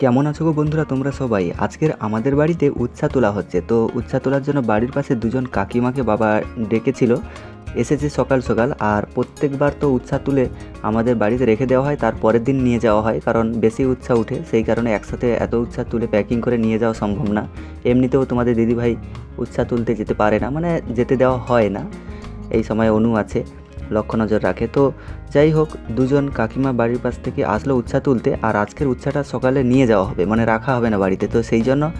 কেমন আছো গো বন্ধুরা? তোমরা সবাই। আজকের আমাদের বাড়িতে উচ্ছা তোলা হচ্ছে। তো উচ্ছা তোলার জন্য বাড়ির পাশে দুজন কাকিমাকে বাবা ডেকেছিল। এসেছে সকাল সকাল আর প্রত্যেকবার তো উচ্ছা তুলে আমাদের বাড়িতে রেখে দেওয়া হয়, তার পরের দিন নিয়ে যাওয়া হয়। কারণ বেশি উচ্ছা উঠে, সেই কারণে একসাথে এত উচ্ছা তুলে প্যাকিং করে নিয়ে যাওয়া সম্ভব না। এমনিতেও তোমাদের দিদিভাই উচ্ছা তুলতে যেতে পারে না মানে যেতে দেওয়া হয় না। এই সময় অনু আছে। লক্ষ্য নজর রাখে। তো যাই হোক, দুজন কাকিমা বাড়ির পাশ থেকে আসলো উচ্ছা তুলতে, আর আজকের উচ্ছাটা সকালে নিয়ে যাওয়া হবে মানে রাখা হবে না বাড়িতে। তো সেই জন্য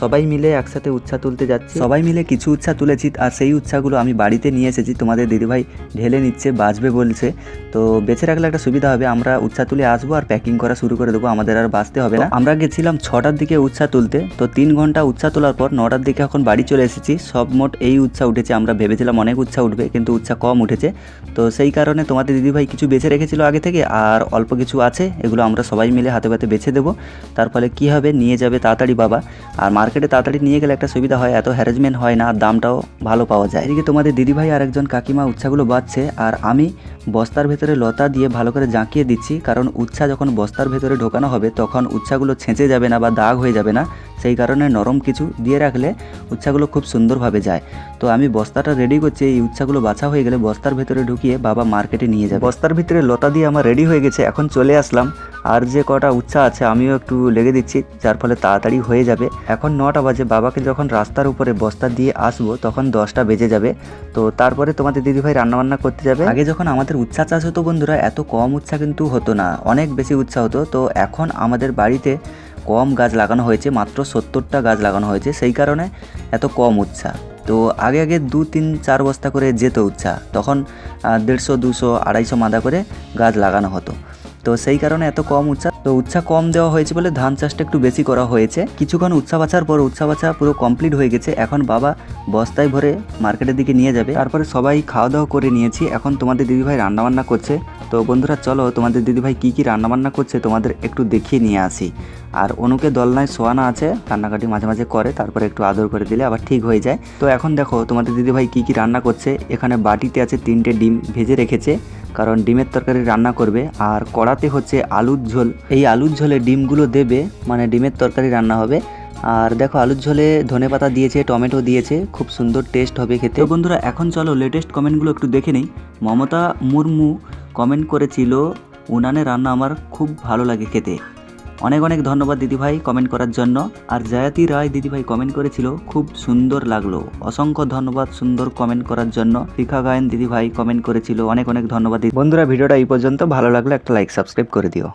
সবাই মিলে একসাথে উচ্ছা তুলতে যাচ্ছি। সবাই মিলে কিছু উচ্ছা তুলেছি আর সেই উচ্ছাগুলো আমি বাড়িতে নিয়ে এসেছি। তোমাদের দিদিভাই ঢেলে নিচ্ছে বাঁচবে বলছে। তো বেঁচে রাখলে একটা সুবিধা হবে আমরা উচ্ছা তুলে আসব আর প্যাকিং করা শুরু করে দেবো আমাদের আর বাঁচতে হবে না। আমরা গেছিলাম ছটার দিকে উচ্ছা তুলতে তো তিন ঘণ্টা উচ্ছা তোলার পর নটার দিকে এখন বাড়ি চলে এসেছি। সব মোট এই উচ্ছা উঠেছে আমরা ভেবেছিলাম অনেক উচ্ছা উঠবে কিন্তু উচ্ছা কম উঠেছে। তো সেই কারণে তোমাদের দিদিভাই কিছু বেছে রেখেছিল আগে থেকে আর অল্প কিছু আছে এগুলো আমরা সবাই মিলে হাতে পাতে বেছে দেবো। তার ফলে কী হবে নিয়ে যাবে তাড়াতাড়ি বাবা। আর মার্কেটে তাড়াতাড়ি নিয়ে গেলে একটা সুবিধা হয়, এত হ্যারেজমেন্ট হয় না দামটাও ভালো পাওয়া যায়। এদিকে তোমাদের দিদিভাই আর একজন কাকিমা উচ্ছাগুলো বাঁচছে আর আমি বস্তার ভেতরে লতা দিয়ে ভালো করে জাঁকিয়ে দিচ্ছি, কারণ উচ্ছা যখন বস্তার ভেতরে ঢোকানো হবে, তখন উচ্ছাগুলো ছেঁচে যাবে না বা দাগ হয়ে যাবে না। সেই কারণে নরম কিছু দিয়ে রাখলে উচ্ছাগুলো খুব সুন্দরভাবে যায়। তো আমি বস্তাটা রেডি করছি, এই উচ্ছাগুলো বাছা হয়ে গেলে বস্তার ভেতরে ঢুকিয়ে বাবা মার্কেটে নিয়ে যাবে। বস্তার ভিতরে লতা দিয়ে আমার রেডি হয়ে গেছে, এখন চলে আসলাম। আর যে কটা উচ্ছা আছে আমিও একটু লেগে দিচ্ছি, যার ফলে তাড়াতাড়ি হয়ে যাবে। এখন নটা বাজে, বাবাকে যখন রাস্তার উপরে বস্তা দিয়ে আসব তখন দশটা বেজে যাবে। তো তারপরে তোমাদের দিদিভাই রান্নাবান্না করতে যাবে। আগে যখন আমাদের উচ্ছা চাষ হতো বন্ধুরা, এত কম উচ্ছা কিন্তু হতো না, অনেক বেশি উচ্ছা হতো। তো এখন আমাদের বাড়িতে কম গাছ লাগানো হয়েছে, মাত্র সত্তরটা গাছ লাগানো হয়েছে, সেই কারণে এত কম উচ্ছা। তো আগে আগে দু, তিন, চার বস্তা করে যেত উচ্ছা। তখন দেড়শো, দুশো, আড়াইশো মাদা করে গাছ লাগানো হতো। তো সেই কারণে এত কম উচ্ছা তো উচ্ছা কম দেওয়া হয়েছে বলে ধান চাষটা একটু বেশি করা হয়েছে। কিছুক্ষণ উচ্ছা বাছার পর উচ্ছা বাছা পুরো কমপ্লিট হয়ে গেছে। এখন বাবা বস্তায় ভরে মার্কেটের দিকে নিয়ে যাবে। তারপরে সবাই খাওয়া দাওয়া করে নিয়েছি। এখন তোমাদের দিদিভাই রান্নাবান্না করছে। তো বন্ধুরা চলো তোমাদের দিদিভাই কী কী রান্নাবান্না করছে তোমাদের একটু দেখিয়ে নিয়ে আসি। আর অনুকে দলনায় শোয়ানো আছে, কান্নাকাটি মাঝে মাঝে করে, তারপরে একটু আদর করে দিলে আবার ঠিক হয়ে যায়। তো এখন দেখো তোমাদের দিদিভাই কী কী রান্না করছে। এখানে বাটিতে আছে তিনটে ডিম ভেজে রেখেছে। কারণ ডিমের তরকারি রান্না করবে আর কড়াতে হচ্ছে আলুর ঝোল। এই আলুর ঝোলে ডিমগুলো দেবে মানে ডিমের তরকারি রান্না হবে। আর দেখো, আলুর ঝোলে ধনে পাতা দিয়েছে, টমেটো দিয়েছে, খুব সুন্দর টেস্ট হবে খেতে। বন্ধুরা, এখন চলো লেটেস্ট কমেন্টগুলো একটু দেখে নিই। মমতা মুর্মু কমেন্ট করেছিল, উনানে রান্না আমার খুব ভালো লাগে খেতে। অনেক অনেক ধন্যবাদ দিদিভাই কমেন্ট করার জন্য। আর জয়াতি রায় দিদিভাই কমেন্ট করেছিল, খুব সুন্দর লাগল। অসংখ্য ধন্যবাদ সুন্দর কমেন্ট করার জন্য। শিখা গায়ন দিদিভাই কমেন্ট করেছিল, অনেক অনেক ধন্যবাদ বন্ধুরা, ভিডিওটা এই পর্যন্ত। ভালো লাগল একটা লাইক সাবস্ক্রাইব করে দিও।